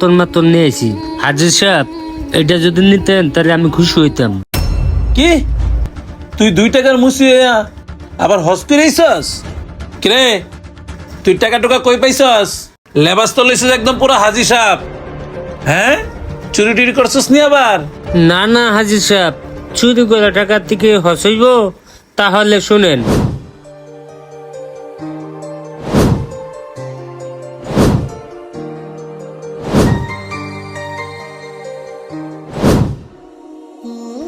তোর মাতন নিয়েছি হাজির সাহেব এটা যদি নিতেন তাহলে আমি খুশি হইতাম। কি? তুই দুই টাকার মুসি হইয়া আবার হস করেছস কিরে তুই টাকা টুকা কই পাইছস? লেবাস তো লইছিস একদম পুরো হাজি সাপ হ্যাঁ? চুরি টুরি করছস নি আবার? না না হাজির সাহেব চুরি করে টাকার থেকে হসইব তাহলে শুনেন।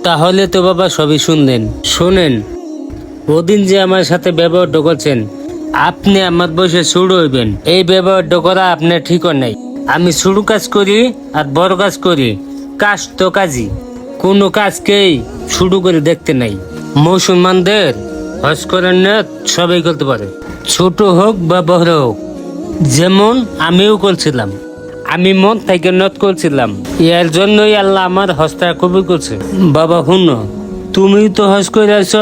তাহলে তো বাবা সবই শুনলেন। শোনেন, ওদিন যে আমার সাথে ব্যবহারটা করছেন আপনি আমার বসে শুরু হইবেন। এই ব্যবহারটা করা আপনার ঠিকও নাই। আমি শুরু কাজ করি আর বড় কাজ করি। কাজ তো কাজই। কোনো কাজকেই শুরু করে দেখতে নাই। মুসলমানদের হজ করার নিয়ত সবাই করতে পারে। ছোট হোক বা বড় হোক, যেমন আমিও করছিলাম। আমি মন থেকে নত করছিলাম, এর জন্যই আল্লাহ আমার হস্তা কবুল করছে। বাবা, শুন, তুমি তো হজ করে আইছ,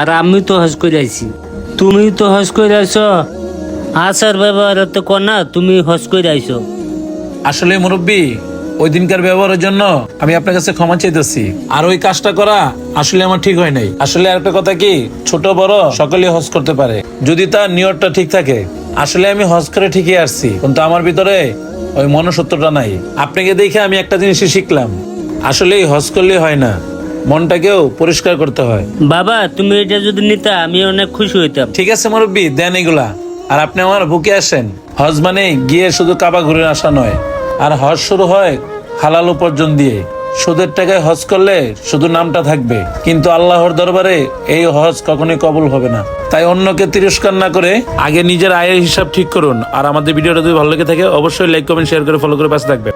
আর আমি তো হজ করে আইছি। তুমি তো হজ করে আইছ, আসার ব্যবহার তো কনা, তুমি হজ করে আইছো। আসলে মুরব্বী, ওই দিনকার ব্যবহারের জন্য আমি আপনার কাছে ক্ষমা চাইতেছি। আর ওই কাজটা করা আসলে আমার ঠিক হয় নাই। আসলে আরেকটা কথা কি, ছোট বড় সকলেই হজ করতে পারে। যদি তার নিয়তটা ঠিক থাকে আসলে আমি হজ করে ঠিকই আসছি কিন্তু আমার ভিতরে ওই মনসত্বটা নাই। আপনাকে দেখে আমি একটা জিনিসই শিখলাম আসলে হজ করলে হয় না মনটাকেও পরিষ্কার করতে হয়। বাবা তুমি এটা যদি নিতা আমি অনেক খুশি হইতাম। ঠিক আছে মুরব্বী দেন এগুলা। আর আপনি আমার বুকে আসেন। হজ মানে গিয়ে শুধু কাবা ঘুরে আসা নয় আর হজ শুরু হয় হালাল উপার্জন দিয়ে। সুদের টাকায় হজ করলে শুধু নামটা থাকবে। কিন্তু আল্লাহর দরবারে এই হজ কখনোই কবল হবে না। তাই অন্যকে তিরস্কার না করে আগে নিজের আয়ের হিসাব ঠিক করুন। আর আমাদের ভিডিওটা যদি ভালো লেগে থাকে, অবশ্যই লাইক কমেন্ট শেয়ার করে ফলো করে পাশে থাকবে